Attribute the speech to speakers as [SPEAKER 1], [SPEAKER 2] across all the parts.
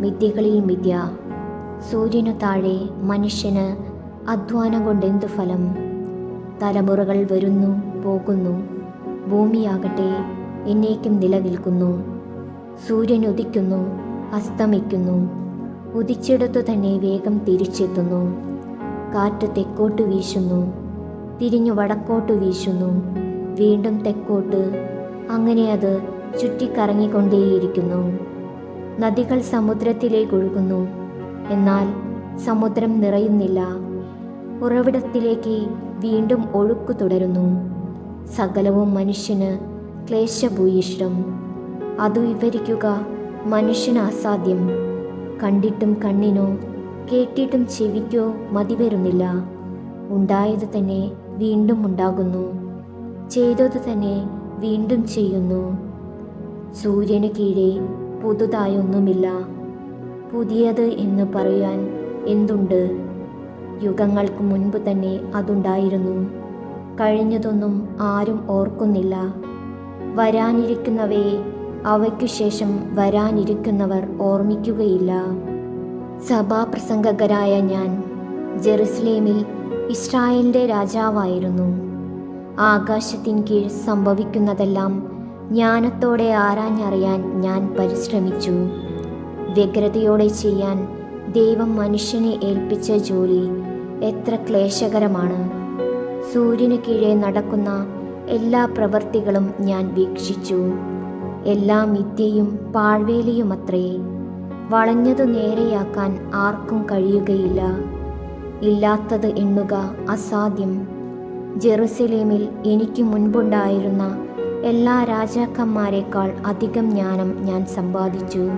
[SPEAKER 1] മിഥ്യകളിൽ മിഥ്യ. സൂര്യനു താഴെ മനുഷ്യന് അധ്വാനം കൊണ്ടെന്തു ഫലം? തലമുറകൾ വരുന്നു പോകുന്നു. ഭൂമിയാകട്ടെ എന്നേക്കും നിലനിൽക്കുന്നു. സൂര്യൻ ഉദിക്കുന്നു അസ്തമിക്കുന്നു. ഉദിച്ചിടത്തു തന്നെ വേഗം തിരിച്ചെത്തുന്നു. കാറ്റ് തെക്കോട്ട് വീശുന്നു തിരിഞ്ഞു വടക്കോട്ട് വീശുന്നു. വീണ്ടും തെക്കോട്ട് അങ്ങനെ അത് ചുറ്റിക്കറങ്ങിക്കൊണ്ടേയിരിക്കുന്നു. നദികൾ സമുദ്രത്തിലേക്ക് ഒഴുകുന്നു. എന്നാൽ സമുദ്രം നിറയുന്നില്ല. ഉറവിടത്തിലേക്ക് വീണ്ടും ഒഴുക്കു തുടരുന്നു. സകലവും മനുഷ്യന് ക്ലേശഭൂയിഷ്ടം അതു വിവരിക്കുക മനുഷ്യന് അസാധ്യം. കണ്ടിട്ടും കണ്ണിനോ കേട്ടിട്ടും ചെവിക്കോ മതി വരുന്നില്ല ഉണ്ടായത് തന്നെ വീണ്ടും ഉണ്ടാകുന്നു. ചെയ്തത് തന്നെ വീണ്ടും ചെയ്യുന്നു. സൂര്യന് കീഴെ പുതുതായൊന്നുമില്ല. പുതിയത് എന്ന് പറയാൻ എന്തുണ്ട്? യുഗങ്ങൾക്ക് മുൻപ് തന്നെ അതുണ്ടായിരുന്നു. കഴിഞ്ഞതൊന്നും ആരും ഓർക്കുന്നില്ല. വരാനിരിക്കുന്നവയെ അവയ്ക്കു ശേഷം വരാനിരിക്കുന്നവർ ഓർമ്മിക്കുകയില്ല. സഭാപ്രസംഗകരായ ഞാൻ ജെറുസലേമിൽ ഇസ്രായേലിന്റെ രാജാവായിരുന്നു. ആകാശത്തിൻ കീഴ് സംഭവിക്കുന്നതെല്ലാം ജ്ഞാനത്തോടെ ആരാഞ്ഞറിയാൻ ഞാൻ പരിശ്രമിച്ചു. വ്യഗ്രതയോടെ ചെയ്യാൻ ദൈവം മനുഷ്യനെ ഏൽപ്പിച്ച ജോലി എത്ര ക്ലേശകരമാണ്. സൂര്യന് കീഴെ നടക്കുന്ന എല്ലാ പ്രവൃത്തികളും ഞാൻ വീക്ഷിച്ചു. എല്ലാ മിഥ്യയും പാഴ്വേലിയുമത്രേ. വളഞ്ഞതു നേരെയാക്കാൻ ആർക്കും കഴിയുകയില്ല. ഇല്ലാത്തത് എണ്ണുക അസാധ്യം. ജെറുസലേമിൽ എനിക്ക് മുൻപുണ്ടായിരുന്ന എല്ലാ രാജാക്കന്മാരെക്കാൾ അധികം ജ്ഞാനം ഞാൻ സമ്പാദിച്ചു.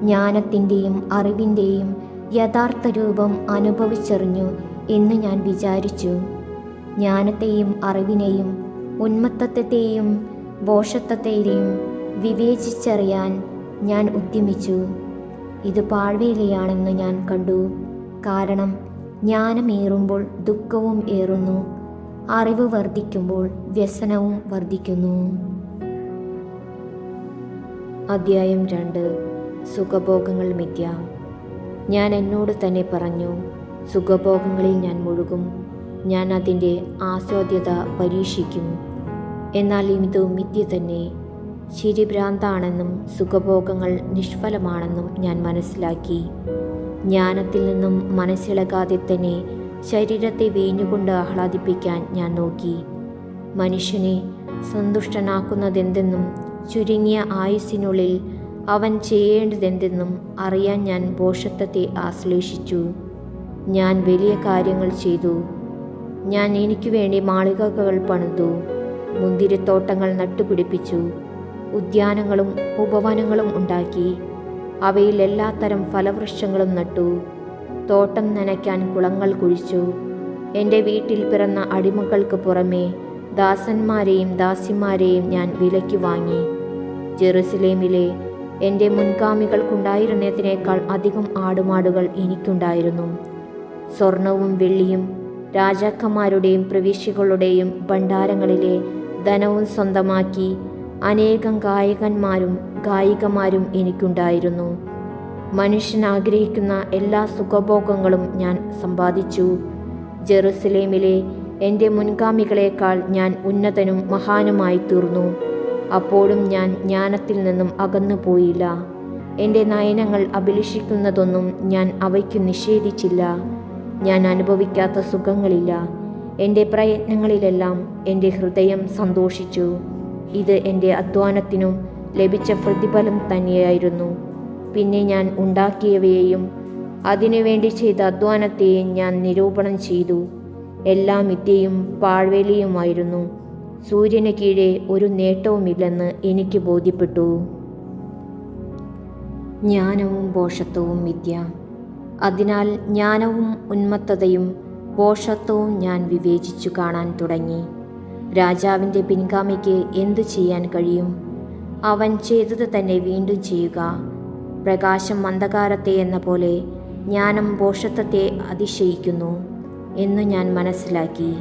[SPEAKER 1] ജ്ഞാനത്തിന്റെയും അറിവിന്റെയും യഥാർത്ഥ രൂപം അനുഭവിച്ചറിഞ്ഞു എന്ന് ഞാൻ വിചാരിച്ചു. ജ്ഞാനത്തെയും അറിവിനെയും ഉന്മത്തത്വത്തെയും ബോഷത്വത്തെയും വിവേചിച്ചറിയാൻ ഞാൻ ഉദ്യമിച്ചു. ഇത് പാഴ്വേലയാണെന്ന് ഞാൻ കണ്ടു. കാരണം ജ്ഞാനമേറുമ്പോൾ ദുഃഖവും ഏറുന്നു. അറിവ് വർദ്ധിക്കുമ്പോൾ വ്യസനവും വർദ്ധിക്കുന്നു. അധ്യായം രണ്ട്. സുഖഭോഗങ്ങൾ മിഥ്യ. ഞാൻ എന്നോട് തന്നെ പറഞ്ഞു സുഖഭോഗങ്ങളിൽ ഞാൻ മുഴുകും. ഞാൻ അതിന്റെ ആസ്വാദ്യത പരീക്ഷിക്കും. എന്നാൽ ഇത് മിഥ്യ തന്നെ. ശിരിഭ്രാന്താണെന്നും സുഖഭോഗങ്ങൾ നിഷ്ഫലമാണെന്നും ഞാൻ മനസ്സിലാക്കി. ജ്ഞാനത്തിൽ നിന്നും മനസ്സിളകാതെ തന്നെ ശരീരത്തെ വീഞ്ഞുകൊണ്ട് ആഹ്ലാദിപ്പിക്കാൻ ഞാൻ നോക്കി. മനുഷ്യനെ സന്തുഷ്ടനാക്കുന്നതെന്തെന്നും ചുരുങ്ങിയ ആയുസ്സിനുള്ളിൽ അവൻ ചെയ്യേണ്ടതെന്തെന്നും അറിയാൻ ഞാൻ ഭോഷത്വത്തെ ആശ്ലേഷിച്ചു. ഞാൻ വലിയ കാര്യങ്ങൾ ചെയ്തു. ഞാൻ എനിക്ക് വേണ്ടി മാളികകൾ പണിതു. മുന്തിരിത്തോട്ടങ്ങൾ നട്ടുപിടിപ്പിച്ചു. ഉദ്യാനങ്ങളും ഉപവനങ്ങളും ഉണ്ടാക്കി. അവയിൽ എല്ലാത്തരം ഫലവൃക്ഷങ്ങളും നട്ടു. തോട്ടം നനയ്ക്കാൻ കുളങ്ങൾ കുഴിച്ചു. എന്റെ വീട്ടിൽ പിറന്ന അടിമകൾക്ക് പുറമേ ദാസന്മാരെയും ദാസിമാരെയും ഞാൻ വിലയ്ക്ക് വാങ്ങി. ജെറുസലേമിലെ എന്റെ മുൻഗാമികൾക്കുണ്ടായിരുന്നതിനേക്കാൾ അധികം ആടുമാടുകൾ എനിക്കുണ്ടായിരുന്നു. സ്വർണവും വെള്ളിയും രാജാക്കന്മാരുടെയും പ്രവിശ്യകളുടെയും ഭണ്ഡാരങ്ങളിലെ ധനവും സ്വന്തമാക്കി അനേകം ഗായകന്മാരും ഗായികമാരും എനിക്കുണ്ടായിരുന്നു. മനുഷ്യൻ ആഗ്രഹിക്കുന്ന എല്ലാ സുഖഭോഗങ്ങളും ഞാൻ സമ്പാദിച്ചു. ജെറുസലേമിലെ എന്റെ മുൻഗാമികളെക്കാൾ ഞാൻ ഉന്നതനും മഹാനുമായി തീർന്നു. അപ്പോഴും ഞാൻ ജ്ഞാനത്തിൽ നിന്നും അകന്നു പോയില്ല. എന്റെ നയനങ്ങൾ അഭിലഷിക്കുന്നതൊന്നും ഞാൻ അവയ്ക്ക് നിഷേധിച്ചില്ല. ഞാൻ അനുഭവിക്കാത്ത സുഖങ്ങളില്ല. എന്റെ പ്രയത്നങ്ങളിലെല്ലാം എന്റെ ഹൃദയം സന്തോഷിച്ചു. ഇത് എന്റെ അധ്വാനത്തിനും ലഭിച്ച പ്രതിഫലം തന്നെയായിരുന്നു. പിന്നെ ഞാൻ ഉണ്ടാക്കിയവയെയും അതിനുവേണ്ടി ചെയ്ത അധ്വാനത്തെയും ഞാൻ നിരൂപണം ചെയ്തു. എല്ലാ മിഥ്യയും പാഴ്വേലിയുമായിരുന്നു. സൂര്യന് കീഴെ ഒരു നേട്ടവുമില്ലെന്ന് എനിക്ക് ബോധ്യപ്പെട്ടു. ജ്ഞാനവും ബോഷത്വവും മിഥ്യ. അതിനാൽ ജ്ഞാനവും ഉന്മത്തതയും ബോഷത്വവും ഞാൻ വിവേചിച്ചു കാണാൻ തുടങ്ങി. രാജാവിന്റെ പിൻഗാമിക്ക് എന്തു ചെയ്യാൻ കഴിയും? അവൻ ചെയ്തത് തന്നെ വീണ്ടും ചെയ്യുക. പ്രകാശം അന്ധകാരത്തെ എന്ന പോലെ ജ്ഞാനം ഭോഷത്വത്തെ അതിശയിക്കുന്നു എന്ന് ഞാൻ മനസ്സിലാക്കി.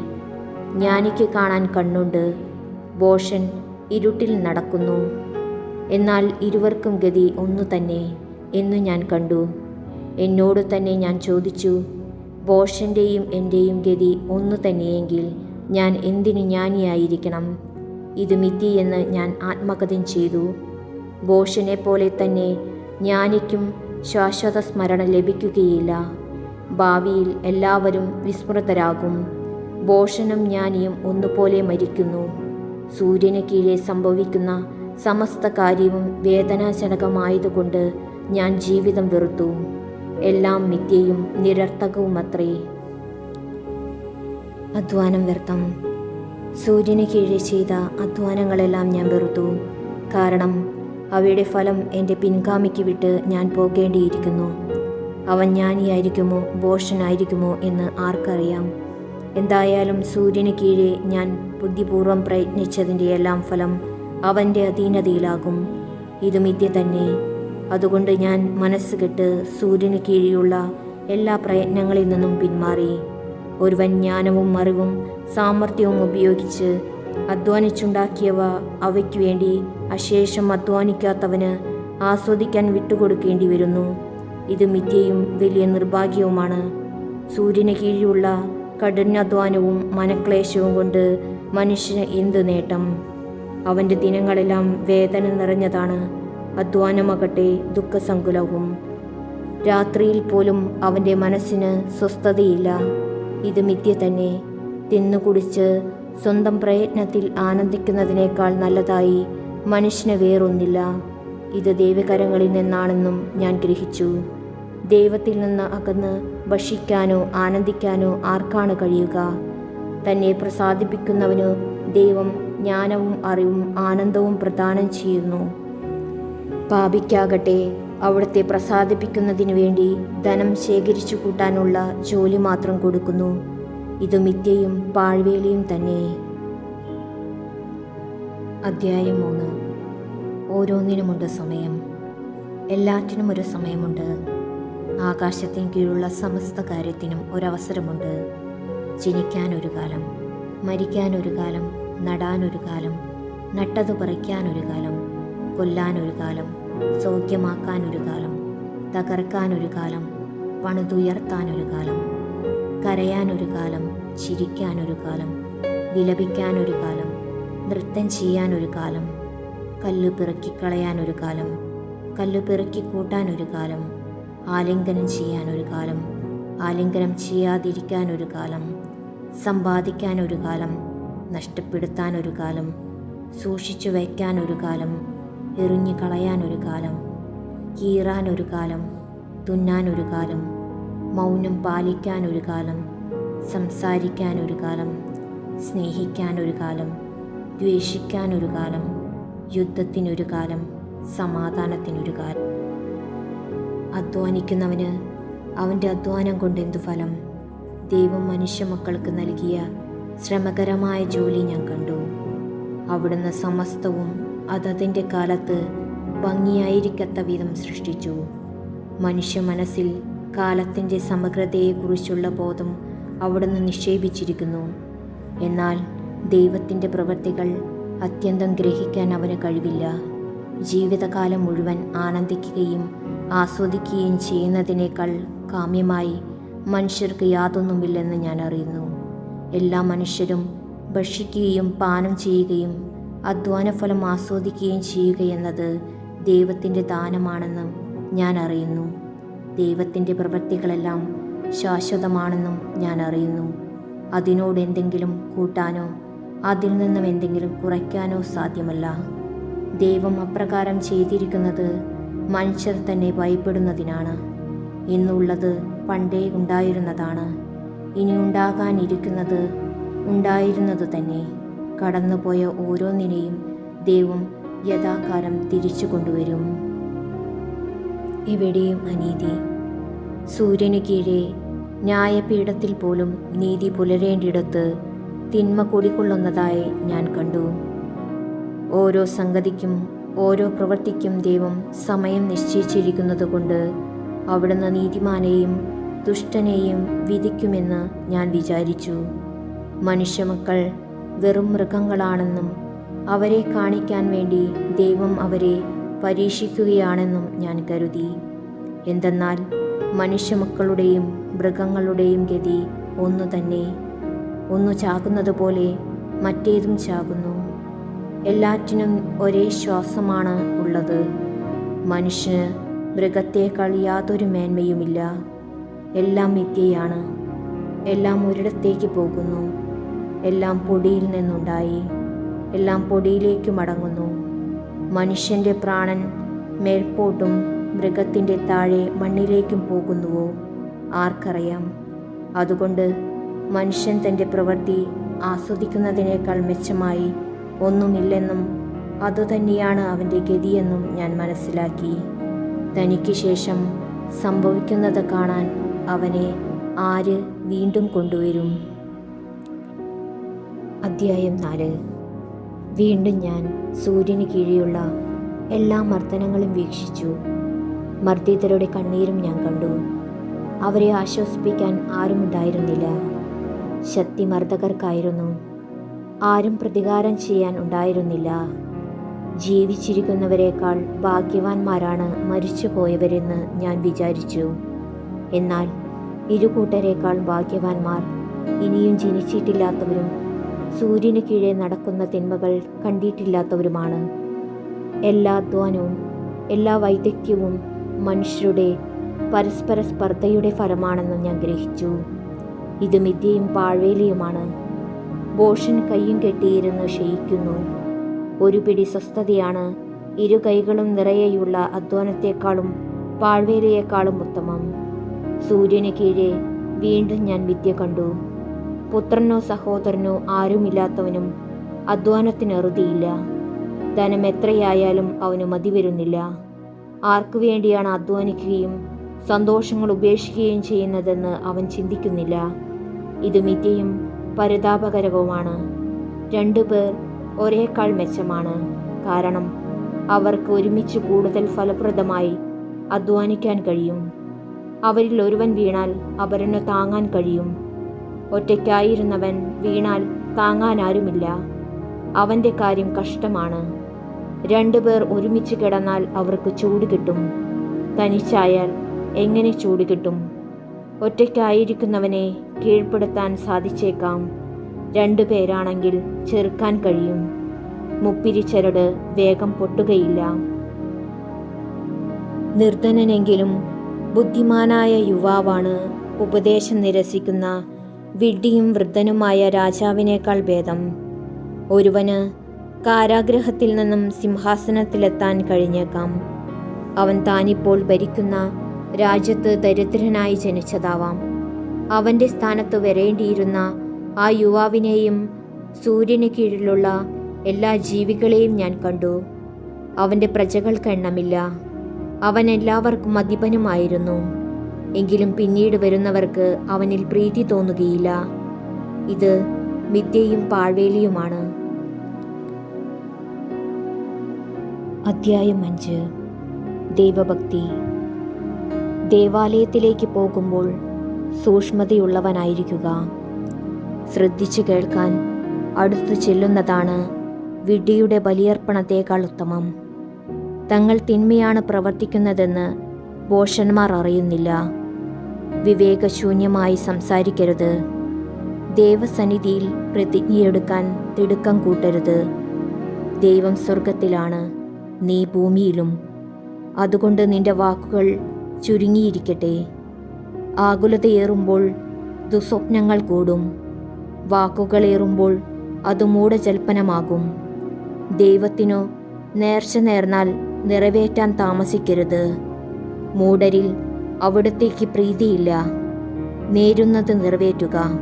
[SPEAKER 1] ജ്ഞാനിക്ക് കാണാൻ കണ്ണുണ്ട്. ബോഷൻ ഇരുട്ടിൽ നടക്കുന്നു. എന്നാൽ ഇരുവർക്കും ഗതി ഒന്നു തന്നെ എന്നു ഞാൻ കണ്ടു. എന്നോട് തന്നെ ഞാൻ ചോദിച്ചു ബോഷന്റെയും എന്റെയും ഗതി ഒന്നു തന്നെയെങ്കിൽ ഞാൻ എന്തിനു ജ്ഞാനിയായിരിക്കണം? ഇത് മിഥ്യയെന്ന് ഞാൻ ആത്മകഥം ചെയ്തു. ബോഷനെ പോലെ തന്നെ ജ്ഞാനിക്കും ശാശ്വത സ്മരണ ലഭിക്കുകയില്ല. ഭാവിയിൽ എല്ലാവരും വിസ്മൃതരാകും. ഭോഷനും ജ്ഞാനിയും ഒന്നുപോലെ മരിക്കുന്നു. സൂര്യന് കീഴെ സംഭവിക്കുന്ന സമസ്ത കാര്യവും വേദനാജനകമായതുകൊണ്ട് ഞാൻ ജീവിതം വെറുത്തു. എല്ലാം മിഥ്യയും നിരർത്ഥകവുമത്രേ. അധ്വാനം വ്യർത്ഥം. സൂര്യന് കീഴെ ചെയ്ത അധ്വാനങ്ങളെല്ലാം ഞാൻ വെറുത്തു. കാരണം അവയുടെ ഫലം എന്റെ പിൻഗാമിക്ക് വിട്ട് ഞാൻ പോകേണ്ടിയിരിക്കുന്നു. അവൻ ജ്ഞാനിയായിരിക്കുമോ? ബോഷനായിരിക്കുമോ എന്ന് ആർക്കറിയാം. എന്തായാലും സൂര്യന് കീഴെ ഞാൻ ബുദ്ധിപൂർവം പ്രയത്നിച്ചതിന്റെ എല്ലാം ഫലം അവന്റെ അധീനതയിലാകും. ഇത് തന്നെ. അതുകൊണ്ട് ഞാൻ മനസ്സ് കെട്ട് സൂര്യന് കീഴിലുള്ള എല്ലാ പ്രയത്നങ്ങളിൽ നിന്നും പിന്മാറി. ഒരുവൻ ജ്ഞാനവും അറിവും സാമർഥ്യവും ഉപയോഗിച്ച് അധ്വാനിച്ചുണ്ടാക്കിയവ അവയ്ക്കു വേണ്ടി അശേഷം അധ്വാനിക്കാത്തവന് ആസ്വദിക്കാൻ വിട്ടുകൊടുക്കേണ്ടി വരുന്നു ഇത് മിഥ്യയും വലിയ നിർഭാഗ്യവുമാണ്. സൂര്യന് കീഴിലുള്ള കഠിനാധ്വാനവും മനക്ലേശവും കൊണ്ട് മനുഷ്യന് എന്ത് നേട്ടം? അവന്റെ ദിനങ്ങളെല്ലാം വേദന നിറഞ്ഞതാണ്. അധ്വാനമാകട്ടെ ദുഃഖസങ്കുലവും. രാത്രിയിൽ പോലും അവന്റെ മനസ്സിന് സ്വസ്ഥതയില്ല. ഇത് മിഥ്യ തന്നെ. തിന്നുകുടിച്ച് സ്വന്തം പ്രയത്നത്തിൽ ആനന്ദിക്കുന്നതിനേക്കാൾ നല്ലതായി മനുഷ്യന് വേറൊന്നില്ല. ഇത് ദൈവകരങ്ങളിൽ നിന്നാണെന്നും ഞാൻ ഗ്രഹിച്ചു. ദൈവത്തിൽ നിന്ന് അകന്ന് ഭക്ഷിക്കാനോ ആനന്ദിക്കാനോ ആർക്കാണ് കഴിയുക? തന്നെ പ്രസാദിപ്പിക്കുന്നവന് ദൈവം ജ്ഞാനവും അറിവും ആനന്ദവും പ്രദാനം ചെയ്യുന്നു. പാപിക്കാകട്ടെ അവിടുത്തെ പ്രസാദിപ്പിക്കുന്നതിനു വേണ്ടി ധനം ശേഖരിച്ചു കൂട്ടാനുള്ള ജോലി മാത്രം കൊടുക്കുന്നു. ഇത് മിഥ്യയും പാഴ്വേലിയും തന്നെ. അധ്യായം മൂന്ന്. ഓരോന്നിനുമുണ്ട് സമയം. എല്ലാറ്റിനും ഒരു സമയമുണ്ട്. ആകാശത്തിന് കീഴുള്ള സമസ്ത കാര്യത്തിനും ഒരവസരമുണ്ട്. ജനിക്കാൻ ഒരു കാലം മരിക്കാൻ ഒരു കാലം നടാൻ ഒരു കാലം നട്ടത് പറിക്കാൻ ഒരു കാലം കൊല്ലാൻ ഒരു കാലം സൗഖ്യമാക്കാൻ ഒരു കാലം തകർക്കാൻ ഒരു കാലം പണിതുയർത്താൻ ഒരു കാലം കരയാൻ ഒരു കാലം ചിരിക്കാൻ ഒരു കാലം വിലപിക്കാനൊരു കാലം നൃത്തം ചെയ്യാനൊരു കാലം കല്ല് പിറക്കിക്കളയാനൊരു കാലം കല്ല് പിറക്കിക്കൂട്ടാനൊരു കാലം ആലിംഗനം ചെയ്യാനൊരു കാലം ആലിംഗനം ചെയ്യാതിരിക്കാനൊരു കാലം സമ്പാദിക്കാനൊരു കാലം നഷ്ടപ്പെടുത്താനൊരു കാലം സൂക്ഷിച്ചു വയ്ക്കാനൊരു കാലം എറിഞ്ഞു കളയാനൊരു കാലം കീറാനൊരു കാലം തുന്നാനൊരു കാലം മൗനം പാലിക്കാനൊരു കാലം സംസാരിക്കാൻ ഒരു കാലം സ്നേഹിക്കാൻ ഒരു കാലം ദ്വേഷിക്കാൻ ഒരു കാലം യുദ്ധത്തിനൊരു കാലം സമാധാനത്തിനൊരു കാലം അധ്വാനിക്കുന്നവന് അവന്റെ അധ്വാനം കൊണ്ട് എന്തു ഫലം? ദൈവം മനുഷ്യ മക്കൾക്ക് നൽകിയ ശ്രമകരമായ ജോലി ഞാൻ കണ്ടു. അവിടുന്ന് സമസ്തവും അതതിന്റെ കാലത്ത് ഭംഗിയായിരിക്കത്ത വിധം സൃഷ്ടിച്ചു. മനുഷ്യ മനസ്സിൽ കാലത്തിന്റെ സമഗ്രതയെക്കുറിച്ചുള്ള ബോധം അവിടുന്ന് നിക്ഷേപിച്ചിരിക്കുന്നു. എന്നാൽ ദൈവത്തിന്റെ പ്രവൃത്തികൾ അത്യന്തം ഗ്രഹിക്കാൻ അവന് കഴിവില്ല. ജീവിതകാലം മുഴുവൻ ആനന്ദിക്കുകയും ആസ്വദിക്കുകയും ചെയ്യുന്നതിനേക്കാൾ കാമ്യമായി മനുഷ്യർക്ക് യാതൊന്നുമില്ലെന്ന് ഞാൻ അറിയുന്നു. എല്ലാ മനുഷ്യരും ഭക്ഷിക്കുകയും പാനം ചെയ്യുകയും അധ്വാനഫലം ആസ്വദിക്കുകയും ചെയ്യുക എന്നത് ദൈവത്തിന്റെ ദാനമാണെന്ന് ഞാൻ അറിയുന്നു. ദൈവത്തിന്റെ പ്രവൃത്തികളെല്ലാം ശാശ്വതമാണെന്നും ഞാൻ അറിയുന്നു. അതിനോട് എന്തെങ്കിലും കൂട്ടാനോ അതിൽ നിന്നും എന്തെങ്കിലും കുറയ്ക്കാനോ സാധ്യമല്ല. ദൈവം അപ്രകാരം ചെയ്തിരിക്കുന്നത് മനുഷ്യർ തന്നെ ഭയപ്പെടുന്നതിനാണ്. ഇന്നുള്ളത് പണ്ടേ ഉണ്ടായിരുന്നതാണ്. ഇനി ഉണ്ടാകാനിരിക്കുന്നത് ഉണ്ടായിരുന്നത് തന്നെ. കടന്നുപോയ ഓരോന്നിനെയും ദൈവം യഥാകാലം തിരിച്ചു കൊണ്ടുവരും. എവിടെയും അനീതി. സൂര്യന് കീഴെ ന്യായപീഠത്തിൽ പോലും നീതി പുലരേണ്ടിടത്ത് തിന്മ കുടികൊള്ളുന്നതായി ഞാൻ കണ്ടു. ഓരോ സംഗതിക്കും ഓരോ പ്രവൃത്തിക്കും ദൈവം സമയം നിശ്ചയിച്ചിരിക്കുന്നതുകൊണ്ട് അവിടുന്ന് നീതിമാനെയും ദുഷ്ടനെയും വിധിക്കുമെന്ന് ഞാൻ വിചാരിച്ചു. മനുഷ്യമക്കൾ വെറും മൃഗങ്ങളാണെന്നും അവരെ കാണിക്കാൻ വേണ്ടി ദൈവം അവരെ പരീക്ഷിക്കുകയാണെന്നും ഞാൻ കരുതി. എന്തെന്നാൽ മനുഷ്യമക്കളുടെയും മൃഗങ്ങളുടെയും ഗതി ഒന്നു തന്നെ. ഒന്നു ചാകുന്നത് പോലെ മറ്റേതും ചാകുന്നു. എല്ലാറ്റിനും ഒരേ ശ്വാസമാണ് ഉള്ളത്. മനുഷ്യന് മൃഗത്തേക്കാൾ യാതൊരു മേന്മയുമില്ല. എല്ലാം മിഥ്യയാണ്. എല്ലാം ഒരിടത്തേക്ക് പോകുന്നു. എല്ലാം പൊടിയിൽ നിന്നുണ്ടായി. എല്ലാം പൊടിയിലേക്ക് മടങ്ങുന്നു. മനുഷ്യന്റെ പ്രാണൻ മേൽപോട്ടും മൃഗത്തിന്റെ താഴെ മണ്ണിലേക്കും പോകുന്നുവോ? ആർക്കറിയാം. അതുകൊണ്ട് മനുഷ്യൻ തന്റെ പ്രവൃത്തി ആസ്വദിക്കുന്നതിനേക്കാൾ മെച്ചമായി ഒന്നുമില്ലെന്നും അതുതന്നെയാണ് അവന്റെ ഗതിയെന്നും ഞാൻ മനസ്സിലാക്കി. തനിക്ക് ശേഷം സംഭവിക്കുന്നത് കാണാൻ അവനെ ആര് വീണ്ടും കൊണ്ടുവരും? അധ്യായം നാല്. വീണ്ടും ഞാൻ സൂര്യന് കീഴെയുള്ള എല്ലാ മർദ്ദനങ്ങളും വീക്ഷിച്ചു. മർദ്ദിതരുടെ കണ്ണീരും ഞാൻ കണ്ടു. അവരെ ആശ്വസിപ്പിക്കാൻ ആരുമുണ്ടായിരുന്നില്ല. ശക്തിമർദ്ദകർക്കായിരുന്നു. ആരും പ്രതികാരം ചെയ്യാൻ ഉണ്ടായിരുന്നില്ല. ജീവിച്ചിരിക്കുന്നവരെക്കാൾ ഭാഗ്യവാന്മാരാണ് മരിച്ചു പോയവരെന്ന് ഞാൻ വിചാരിച്ചു. എന്നാൽ ഇരുകൂട്ടരേക്കാൾ ഭാഗ്യവാന്മാർ ഇനിയും ജനിച്ചിട്ടില്ലാത്തവരും സൂര്യന് കീഴെ നടക്കുന്ന തിന്മകൾ കണ്ടിട്ടില്ലാത്തവരുമാണ്. എല്ലാ അധ്വാനവും എല്ലാ വൈദഗ്ധ്യവും മനുഷ്യരുടെ പരസ്പര സ്പർദ്ധയുടെ ഫലമാണെന്ന് ഞാൻ ഗ്രഹിച്ചു. ഇത് മിഥ്യയും പാഴ്വേലിയുമാണ്. ബോഷൻ കയ്യും കെട്ടിയിരുന്ന് ക്ഷയിക്കുന്നു ഒരു പിടി സ്വസ്ഥതയാണ്. ഇരു കൈകളും നിറയെയുള്ള അധ്വാനത്തെക്കാളും പാഴ്വേലിയേക്കാളും ഉത്തമം. സൂര്യന് കീഴെ വീണ്ടും ഞാൻ വിദ്യ കണ്ടു. പുത്രനോ സഹോദരനോ ആരുമില്ലാത്തവനും അധ്വാനത്തിന് അറുതിയില്ല ധനം എത്രയായാലും അവന് മതി വരുന്നില്ല ആർക്കു വേണ്ടിയാണ് അധ്വാനിക്കുകയും സന്തോഷങ്ങൾ ഉപേക്ഷിക്കുകയും ചെയ്യുന്നതെന്ന് അവൻ ചിന്തിക്കുന്നില്ല. ഇത് മിഥ്യയും പരിതാപകരവുമാണ്. രണ്ടുപേർ ഒരേക്കാൾ മെച്ചമാണ്. കാരണം അവർക്ക് ഒരുമിച്ച് കൂടുതൽ ഫലപ്രദമായി അധ്വാനിക്കാൻ കഴിയും. അവരിൽ ഒരുവൻ വീണാൽ അവരനു താങ്ങാൻ കഴിയും. ഒറ്റയ്ക്കായിരുന്നവൻ വീണാൽ താങ്ങാൻ ആരുമില്ല അവന്റെ കാര്യം കഷ്ടമാണ്. രണ്ടുപേർ ഒരുമിച്ച് കിടന്നാൽ അവർക്ക് ചൂട് കിട്ടും. തനിച്ചായാൽ എങ്ങനെ ചൂട് കിട്ടും? ഒറ്റയ്ക്കായിരിക്കുന്നവനെ കീഴ്പ്പെടുത്താൻ സാധിച്ചേക്കാം. രണ്ടു പേരാണെങ്കിൽ ചെറുക്കാൻ കഴിയും. മുപ്പിരിച്ചരട് വേഗം പൊട്ടുകയില്ല. നിർധനനെങ്കിലും ബുദ്ധിമാനായ യുവാവാണ് ഉപദേശം നിരസിക്കുന്ന വിഡ്ഢിയും വൃദ്ധനുമായ രാജാവിനേക്കാൾ ഭേദം. ഒരുവന് കാരാഗ്രഹത്തിൽ നിന്നും സിംഹാസനത്തിലെത്താൻ കഴിഞ്ഞേക്കാം. അവൻ താനിപ്പോൾ ഭരിക്കുന്ന രാജ്യത്ത് ദരിദ്രനായി ജനിച്ചതാവാം. അവന്റെ സ്ഥാനത്ത് വരേണ്ടിയിരുന്ന ആ യുവാവിനെയും സൂര്യന് കീഴിലുള്ള എല്ലാ ജീവികളെയും ഞാൻ കണ്ടു. അവന്റെ പ്രജകൾക്ക് എണ്ണമില്ല. അവൻ എല്ലാവർക്കും അധിപനുമായിരുന്നു. എങ്കിലും പിന്നീട് വരുന്നവർക്ക് അവനിൽ പ്രീതി തോന്നുകയില്ല. ഇത് മിഥ്യയും പാഴ്വേലിയുമാണ്. അധ്യായം അഞ്ച്. ദൈവഭക്തി. ദേവാലയത്തിലേക്ക് പോകുമ്പോൾ സൂക്ഷ്മതയുള്ളവനായിരിക്കുക. ശ്രദ്ധിച്ചു കേൾക്കാൻ അടുത്തു ചെല്ലുന്നതാണ് വിഡ്ഢിയുടെ ബലിയർപ്പണത്തേക്കാൾ ഉത്തമം. തങ്ങൾ തിന്മയാണ് പ്രവർത്തിക്കുന്നതെന്ന് ഭോഷന്മാർ അറിയുന്നില്ല. വിവേകശൂന്യമായി സംസാരിക്കരുത്. ദേവസന്നിധിയിൽ പ്രതിജ്ഞയെടുക്കാൻ തിടുക്കം കൂട്ടരുത്. ദൈവം സ്വർഗത്തിലാണ് നീ ഭൂമിയിലും. അതുകൊണ്ട് നിന്റെ വാക്കുകൾ ചുരുങ്ങിയിരിക്കട്ടെ. ആകുലതയേറുമ്പോൾ ദുസ്വപ്നങ്ങൾ കൂടും. വാക്കുകളേറുമ്പോൾ അത് മൂഢജൽപ്പനമാകും ദൈവത്തിനു നേർച്ച നേർന്നാൽ നിറവേറ്റാൻ താമസിക്കരുത്. മൂടരിൽ അവിടത്തേക്ക് പ്രീതിയില്ല. നേരുന്നത് നിറവേറ്റുക.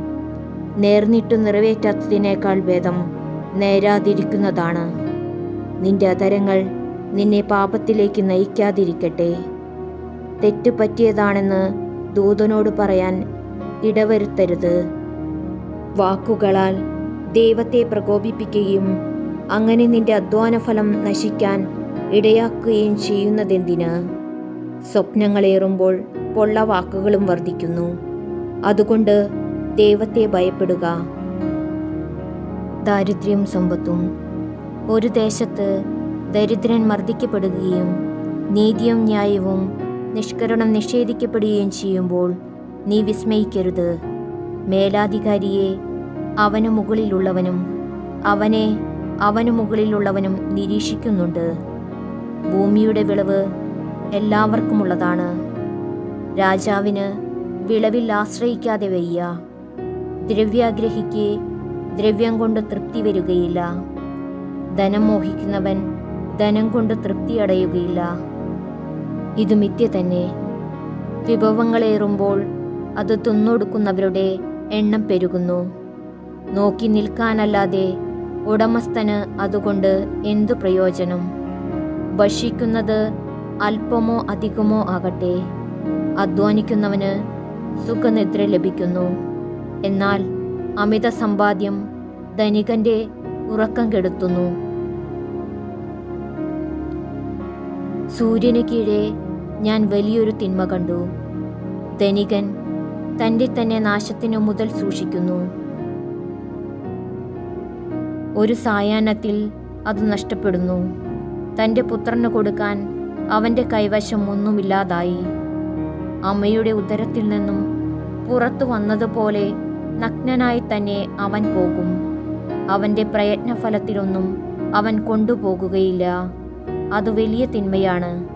[SPEAKER 1] നേർന്നിട്ട് നിറവേറ്റാത്തതിനേക്കാൾ ഭേദം നേരാതിരിക്കുന്നതാണ്. നിന്റെ അതരങ്ങൾ നിന്നെ പാപത്തിലേക്ക് നയിക്കാതിരിക്കട്ടെ. തെറ്റ് പറ്റിയതാണെന്ന് ദൂതനോട് പറയാൻ ഇടവരുത്തരുത്. വാക്കുകളാൽ ദൈവത്തെ പ്രകോപിപ്പിക്കുകയും അങ്ങനെ നിന്റെ അധ്വാനഫലം നശിക്കാൻ ഇടയാക്കുകയും ചെയ്യുന്നതെന്തിന്? സ്വപ്നങ്ങളേറുമ്പോൾ പൊള്ള വാക്കുകളും വർദ്ധിക്കുന്നു. അതുകൊണ്ട് ദൈവത്തെ ഭയപ്പെടുക. ദാരിദ്ര്യം സമ്പത്തും ഒരു ദേശത്ത് ദരിദ്രൻ മർദ്ദിക്കപ്പെടുകയും നീതിയും ന്യായവും നിഷ്കരണം നിഷേധിക്കപ്പെടുകയും ചെയ്യുമ്പോൾ നീ വിസ്മയിക്കരുത്. മേലാധികാരിയെ അവനു മുകളിലുള്ളവനും അവനെ അവനു മുകളിലുള്ളവനും നിരീക്ഷിക്കുന്നുണ്ട്. ഭൂമിയുടെ വിളവ് എല്ലാവർക്കുമുള്ളതാണ്. രാജാവിന് വിളവിൽ ആശ്രയിക്കാതെ വയ്യ. ദ്രവ്യാഗ്രഹിക്ക് ദ്രവ്യം കൊണ്ട് തൃപ്തി വരികയില്ല. ധനം മോഹിക്കുന്നവൻ ധനം കൊണ്ട് തൃപ്തി അടയുകയില്ല ഇത് മിഥ്യ തന്നെ. വിഭവങ്ങളേറുമ്പോൾ അത് തിന്നൊടുക്കുന്നവരുടെ എണ്ണം പെരുകുന്നു. നോക്കി നിൽക്കാനല്ലാതെ ഉടമസ്ഥന് അതുകൊണ്ട് എന്തു പ്രയോജനം? ഭക്ഷിക്കുന്നത് അല്പമോ അധികമോ ആകട്ടെ. അധ്വാനിക്കുന്നവന് സുഖനിദ്ര ലഭിക്കുന്നു. എന്നാൽ അമിത സമ്പാദ്യം ധനികന്റെ ഉറക്കം കെടുത്തുന്നു. സൂര്യന് കീഴെ ഞാൻ വലിയൊരു തിന്മ കണ്ടു. ധനികൻ തന്റെ തന്നെ നാശത്തിനു മുതൽ സൂക്ഷിക്കുന്നു. ഒരു സായാഹ്നത്തിൽ അത് നഷ്ടപ്പെടുന്നു. തന്റെ പുത്രന് കൊടുക്കാൻ അവന്റെ കൈവശം ഒന്നുമില്ലാതായി. അമ്മയുടെ ഉദരത്തിൽ നിന്നും പുറത്തു വന്നതുപോലെ നഗ്നനായി തന്നെ അവൻ പോകും. അവന്റെ പ്രയത്നഫലത്തിലൊന്നും അവൻ കൊണ്ടുപോകുകയില്ല. അത് വലിയ തിന്മയാണ്.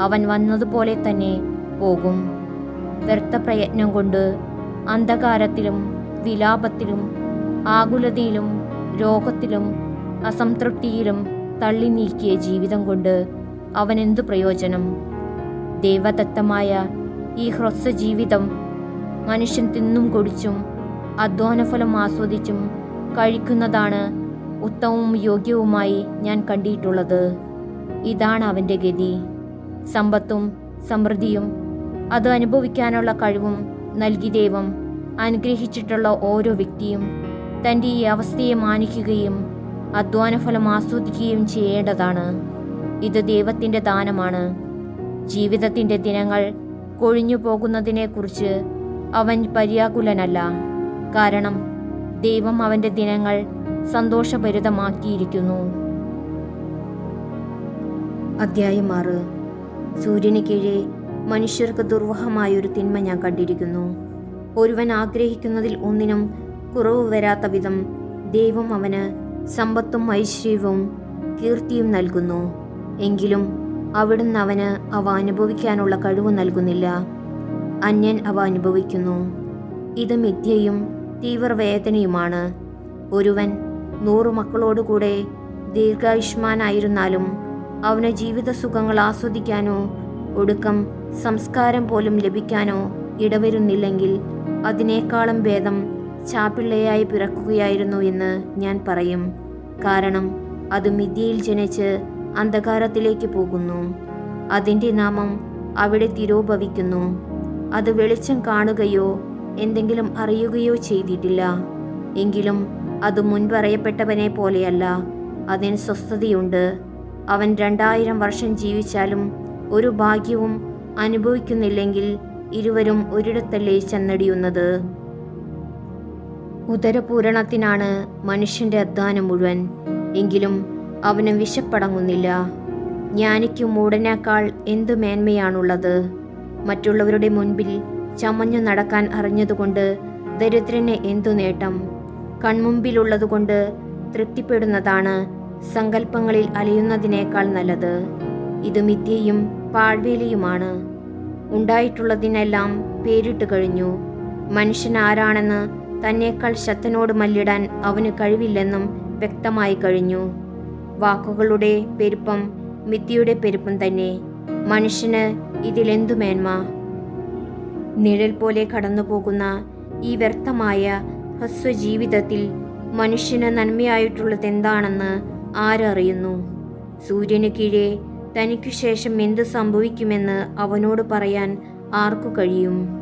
[SPEAKER 1] അവൻ വന്നതുപോലെ തന്നെ പോകും. വ്യർത്ഥ പ്രയത്നം കൊണ്ട് അന്ധകാരത്തിലും വിലാപത്തിലും ആകുലതയിലും രോഗത്തിലും അസംതൃപ്തിയിലും തള്ളി നീക്കിയ ജീവിതം കൊണ്ട് അവൻ എന്തു പ്രയോജനം? ദൈവദത്തമായ ഈ ഹ്രസ്വ ജീവിതം മനുഷ്യൻ തിന്നും കുടിച്ചും അധ്വാനഫലം ആസ്വദിച്ചും കഴിക്കുന്നതാണ് ഉത്തമവും യോഗ്യവുമായി ഞാൻ കണ്ടിട്ടുള്ളത്. ഇതാണ് അവന്റെ ഗതി. സമ്പത്തും സമൃദ്ധിയും അത് അനുഭവിക്കാനുള്ള കഴിവും നൽകി ദൈവം അനുഗ്രഹിച്ചിട്ടുള്ള ഓരോ വ്യക്തിയും തന്റെ ഈ അവസ്ഥയെ മാനിക്കുകയും അധ്വാനഫലം ആസ്വദിക്കുകയും ചെയ്യേണ്ടതാണ്. ഇത് ദൈവത്തിന്റെ ദാനമാണ്. ജീവിതത്തിന്റെ ദിനങ്ങൾ കൊഴിഞ്ഞു പോകുന്നതിനെക്കുറിച്ച് അവൻ പര്യാകുലനല്ല. കാരണം ദൈവം അവന്റെ ദിനങ്ങൾ സന്തോഷഭരിതമാക്കിയിരിക്കുന്നു. അധ്യായം ആറ്. സൂര്യന് കീഴെ മനുഷ്യർക്ക് ദുർവഹമായൊരു തിന്മ ഞാൻ കണ്ടിരിക്കുന്നു. ഒരുവൻ ആഗ്രഹിക്കുന്നതിൽ ഒന്നിനും കുറവ് വരാത്ത വിധം ദൈവം അവന് സമ്പത്തും ഐശ്വര്യവും കീർത്തിയും നൽകുന്നു. എങ്കിലും അവിടുന്ന് അവന് അവ അനുഭവിക്കാനുള്ള കഴിവ് നൽകുന്നില്ല. അന്യൻ അവ അനുഭവിക്കുന്നു. ഇത് മിഥ്യയും തീവ്രവേദനയുമാണ്. ഒരുവൻ നൂറു മക്കളോടുകൂടെ ദീർഘായുഷ്മാനായിരുന്നാലും അവന് ജീവിത സുഖങ്ങൾ ആസ്വദിക്കാനോ ഒടുക്കം സംസ്കാരം പോലും ലഭിക്കാനോ ഇടവരുന്നില്ലെങ്കിൽ അതിനേക്കാളും ഭേദം ചാപ്പിള്ളയായി പിറക്കുകയായിരുന്നു എന്ന് ഞാൻ പറയും. കാരണം അത് മിഥ്യയിൽ ജനിച്ച് അന്ധകാരത്തിലേക്ക് പോകുന്നു. അതിന്റെ നാമം അവിടെ തിരോഭവിക്കുന്നു. അത് വെളിച്ചം കാണുകയോ എന്തെങ്കിലും അറിയുകയോ ചെയ്തിട്ടില്ല. എങ്കിലും അത് മുൻപറയപ്പെട്ടവനെ പോലെയല്ല അതിന് സ്വസ്ഥതയുണ്ട്. അവൻ രണ്ടായിരം വർഷം ജീവിച്ചാലും ഒരു ഭാഗ്യവും അനുഭവിക്കുന്നില്ലെങ്കിൽ ഇരുവരും ഒരിടത്തല്ലേ ചെന്നടിയുന്നത്? ഉദരപൂരണത്തിനാണ് മനുഷ്യന്റെ അധ്വാനം മുഴുവൻ. എങ്കിലും അവന് വിശപ്പടങ്ങുന്നില്ല. ജ്ഞാനിക്കും മൂടനേക്കാൾ എന്തു മേന്മയാണുള്ളത്? മറ്റുള്ളവരുടെ മുൻപിൽ ചമഞ്ഞു നടക്കാൻ അറിഞ്ഞതുകൊണ്ട് ദരിദ്രന് എന്തു നേട്ടം? കൺമുമ്പിലുള്ളതുകൊണ്ട് തൃപ്തിപ്പെടുന്നതാണ് സങ്കല്പങ്ങളിൽ അലിയുന്നതിനേക്കാൾ നല്ലത് ഇത് മിഥ്യയും പാഴ്വേലിയുമാണ്. ഉണ്ടായിട്ടുള്ളതിനെല്ലാം പേരിട്ട് കഴിഞ്ഞു. മനുഷ്യൻ ആരാണെന്ന് തന്നേക്കാൾ ശക്തനോട് മല്ലിടാൻ അവന് കഴിവില്ലെന്നും വ്യക്തമായി കഴിഞ്ഞു. വാക്കുകളുടെ പെരുപ്പം മിഥ്യയുടെ പെരുപ്പം തന്നെ. മനുഷ്യന് ഇതിലെന്തു മേന്മ? നിഴൽ പോലെ കടന്നുപോകുന്ന ഈ വ്യർത്ഥമായ ഹ്രസ്വജീവിതത്തിൽ മനുഷ്യന് നന്മയായിട്ടുള്ളത് എന്താണെന്ന് ആരറിയുന്നു? സൂര്യന് കീഴെ തനിക്കു ശേഷം എന്ത് സംഭവിക്കുമെന്ന് അവനോട് പറയാൻ ആർക്കു കഴിയും?